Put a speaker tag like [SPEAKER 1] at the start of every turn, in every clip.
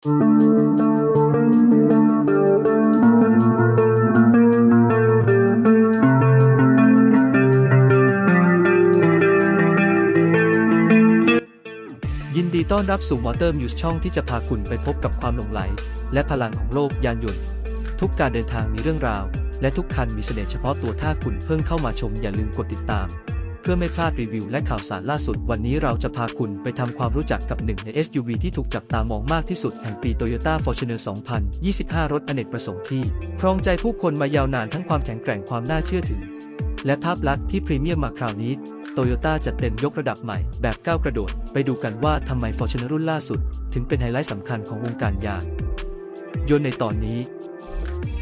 [SPEAKER 1] ยินดีต้อนรับสู่ Motor News ช่องที่จะพาคุณไปพบกับความหลงไหล และพลังของโลกยานยนต์ ทุกการเดินทางมีเรื่องราว และทุกคันมีเสน่ห์เฉพาะตัวถ้าคุณเพิ่งเข้ามาชมอย่าลืมกดติดตาม เพื่อไม่พลาดรีวิวและข่าวสารล่าสุด วันนี้เราจะพาคุณไปทำความรู้จักกับหนึ่งใน SUV ที่ถูกจับตามองมากที่สุดแห่งปี Toyota Fortuner 2025 รถอเนกประสงค์ที่ครองใจผู้คนมายาวนานทั้งความแข็งแกร่งความน่าเชื่อถือ และภาพลักษณ์ที่พรีเมียมมาคราวนี้โตโยต้าจัดเต็มยกระดับใหม่แบบก้าวกระโดด ไปดูกันว่าทำไม Fortuner รุ่นล่าสุด ถึงเป็นไฮไลท์สำคัญของวงการยานยนต์ในตอนนี้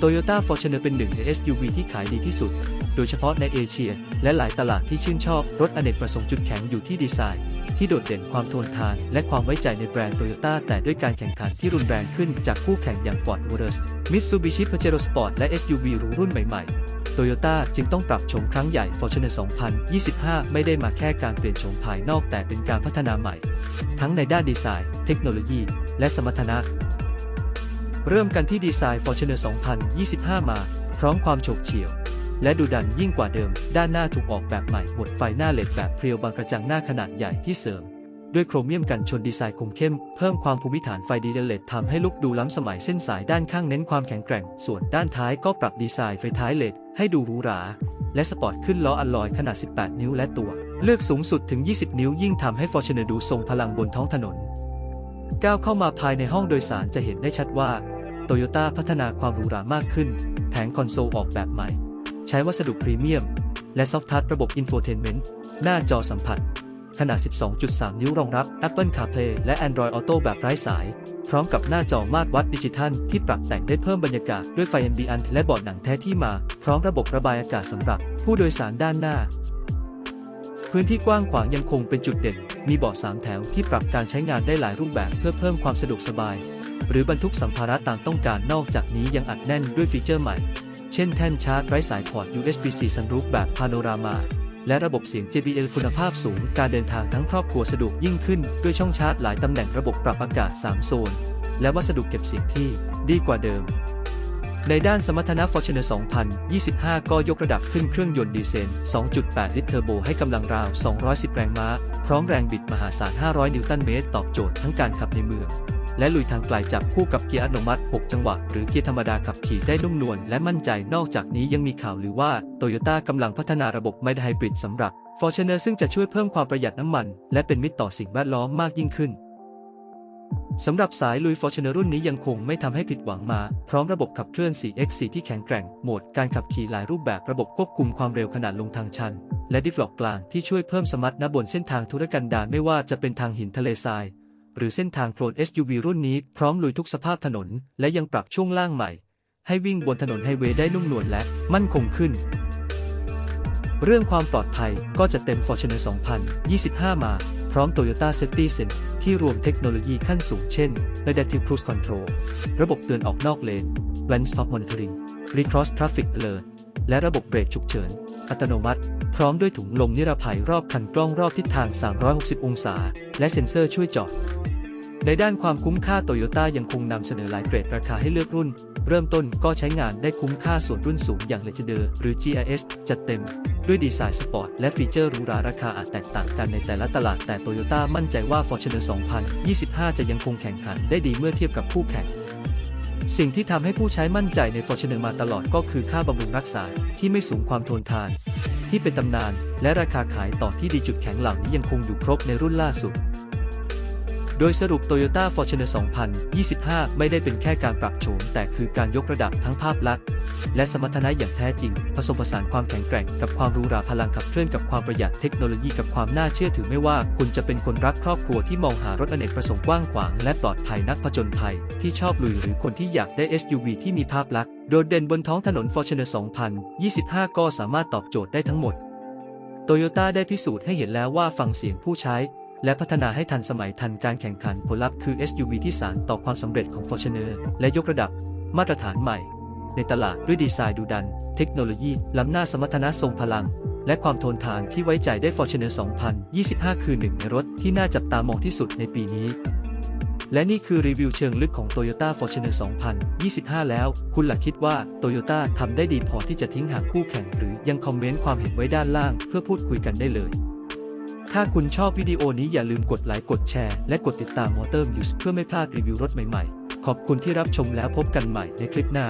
[SPEAKER 1] Toyota Fortuner เป็นหนึ่งใน SUV ที่ขายดีที่สุด โดยเฉพาะในเอเชีย และหลายตลาดที่ชื่นชอบรถอเนกประสงค์จุดแข็งอยู่ที่ดีไซน์ ที่โดดเด่นความทนทาน และความไว้ใจในแบรนด์โตโยต้าแต่ด้วยการแข่งขันที่รุนแรงขึ้นจากคู่แข่งอย่าง Ford w o r u s Mitsubishi Pajero Sport และ SUV หรูรุ่นใหม่ๆโตโยต้าจึงต้องปรับโฉมครั้งใหญ่ Fortuner 2025 ไม่ได้มาแค่การเปลี่ยนโฉมภายนอกแต่เป็นการพัฒนาใหม่ ทั้งในด้านดีไซน์ เทคโนโลยี และสมรรถนะเริ่มกันที่ดีไซน์ Fortuner 2025 มา พร้อมความโฉบเฉี่ยว และดูดันยิ่งกว่าเดิม ด้านหน้าถูกออกแบบใหม่หมดไฟหน้าเหล็กแบบเพรียวบางกระจังหน้าขนาดใหญ่ที่เสริม ด้วยโครเมียมกันชนดีไซน์คมเข้ม เพิ่มความภูมิฐานไฟดีเลตทำให้ลุกดูล้ำสมัยเส้นสายด้านข้างเน้นความแข็งแกร่ง ส่วนด้านท้ายก็ปรับดีไซน์ไฟท้ายเลดให้ดูหรูหรา และสปอร์ตขึ้นล้ออัลลอยขนาด 18 นิ้วและตัวเลือกสูงสุดถึง 20 นิ้วยิ่งทำให้ Fortuner ดูทรงพลังบนท้องถนน ก้าวเข้ามาภายในห้องโดยสารจะเห็นได้ชัดว่าโตโยต้าพัฒนาความหรูหรามากขึ้น แผงคอนโซลออกแบบใหม่ ใช้วัสดุพรีเมียม และซอฟท์ทัชระบบอินโฟเทนเมนต์หน้าจอสัมผัส ขนาด 12.3 นิ้วรองรับ Apple CarPlay และ Android Auto แบบไร้สาย พร้อมกับหน้าจอมาตรวัดดิจิทัล ที่ปรับแต่งได้เพิ่มบรรยากาศด้วยไฟ NBN และเบาะหนังแท้ที่มา พร้อมระบบระบายอากาศสำหรับ ผู้โดยสารด้านหน้า พื้นที่กว้างขวางยังคงเป็นจุดเด่น มีเบาะสามแถวที่ปรับการใช้งานได้หลายรูปแบบเพื่อเพิ่มความสะดวกสบายหรือบรรทุกสัมภาระตามต้องการนอกจากนี้ยังอัดแน่นด้วยฟีเจอร์ใหม่ เช่นแท่นชาร์จไร้สายพอร์ต USB-C Sunroof แบบพาโนรามา และระบบเสียง JBL คุณภาพสูง การเดินทางทั้งครอบครัวสะดวกยิ่งขึ้น ด้วยช่องชาร์จหลายตำแหน่งระบบปรับอากาศ 3 โซน และวัสดุเก็บเสียงที่ดีกว่าเดิม ในด้านสมรรถนะ Fortuner 2025 ก็ยกระดับขึ้นเครื่องยนต์ดีเซล 2.8 ลิตรเทอร์โบให้กำลังราว 210 แรงม้า พร้อมแรงบิดมหาศาล 500 นิวตันเมตร ตอบโจทย์ทั้งการขับในเมือง และลุยทางไกลจับคู่กับเกียร์อัตโนมัติ 6 จังหวะ หรือเกียร์ธรรมดาขับขี่ได้นุ่มนวลและมั่นใจนอกจากนี้ยังมีข่าวหรือว่า Toyota กำลังพัฒนาระบบไมล์ไฮบริดสำหรับ Fortuner ซึ่งจะช่วยเพิ่มความประหยัดน้ำมัน และเป็นมิตรต่อสิ่งแวดล้อมมากยิ่งขึ้นสำหรับสายลุย Fortuner รุ่นนี้ยังคงไม่ทำให้ผิดหวังมา พร้อมระบบขับเคลื่อน 4x4 ที่แข็งแกร่ง โหมดการขับขี่หลายรูปแบบระบบควบคุมความเร็วขนาดลงทางชัน และดิฟล็อกกลางที่ช่วยเพิ่มสมรรถนะบนเส้นทางธุรกันดารไม่ว่าจะเป็นทางหินทะเลทราย หรือเส้นทางโคลน SUV รุ่นนี้พร้อมลุยทุกสภาพถนน และยังปรับช่วงล่างใหม่ ให้วิ่งบนถนนไฮเวย์ได้นุ่มนวลและมั่นคงขึ้น เรื่องความปลอดภัยก็จะเต็ม Fortuner 2025 มาพร้อม Toyota Safety Sense ที่รวมเทคโนโลยีขั้นสูงเช่น Adaptive Cruise Control ระบบเตือนออกนอกเลน Blind Spot Monitoring Recross Traffic Alert และระบบเบรกฉุกเฉิน อัตโนมัติ พร้อมด้วยถุงลมนิรภัยรอบคันกล้องรอบทิศทาง 360 องศา และเซ็นเซอร์ช่วยจอด ในด้านความคุ้มค่าโตโยต้ายังคงนำเสนอหลายเกรดราคาให้เลือกรุ่น เริ่มต้นก็ใช้งานได้คุ้มค่าส่วนรุ่นสูงอย่าง Legendary หรือ GIS จัดเต็ม ด้วยดีไซน์สปอร์ตและฟีเจอร์หรูหราราคาอาจแตกต่างกันในแต่ละตลาดแต่โตโยต้ามั่นใจว่า Fortuner 2025 จะยังคงแข่งขันได้ดีเมื่อเทียบกับคู่แข่งสิ่งที่ทำให้ผู้ใช้มั่นใจใน Fortuner มาตลอดก็คือค่าบำรุงรักษาที่ไม่สูงความทนทาน ที่เป็นตำนาน และราคาขายต่อที่ดีจุดแข็งเหล่านี้ยังคงอยู่ครบในรุ่นล่าสุด โดยสรุป Toyota Fortuner 2025 ไม่ได้เป็นแค่การปรับโฉมแต่คือการยกระดับทั้งภาพลักษณ์ และสมรรถนะอย่างแท้จริง ผสมผสานความแข็งแกร่งกับความรูราพลังขับเคลื่อนกับความประหยัดเทคโนโลยีกับความน่าเชื่อถือไม่ว่าคุณจะเป็นคนรักครอบครัวที่มองหารถอเนกประสงค์กว้างขวางและปลอดภัยนักผจญภัย ที่ชอบลุยหรือคนที่อยากได้ SUV ที่มีภาพลักษณ์โดดเด่นบนท้องถนน Fortuner 2025 ก็สามารถตอบโจทย์ได้ทั้งหมดโตโยต้าได้พิสูจน์ให้เห็นแล้วว่าฟังเสียงผู้ใช้ และพัฒนาให้ทันสมัยทันการแข่งขันผลลัพธ์คือ SUV ที่สานต่อความสำเร็จของ Fortuner และยกระดับมาตรฐานใหม่ ในตลาดด้วยดีไซน์ดูดัน เทคโนโลยีล้ำหน้าสมรรถนะทรงพลัง และความทนทานที่ไว้ใจได้ Fortuner 2025 คือหนึ่งในรถที่น่าจับตามองที่สุดในปีนี้ และนี่คือรีวิวเชิงลึกของ Toyota Fortuner 2025 แล้ว คุณล่ะคิดว่า Toyota ทำได้ดีพอที่จะทิ้งห่างคู่แข่งหรือยังคอมเมนต์ความเห็นไว้ด้านล่าง เพื่อพูดคุยกันได้เลย ถ้าคุณชอบวิดีโอนี้อย่าลืมกดไลค์กดแชร์และกดติดตามมอเตอร์มิวส์เพื่อไม่พลาดรีวิวรถใหม่ๆ ขอบคุณที่รับชมแล้วพบกันใหม่ในคลิปหน้า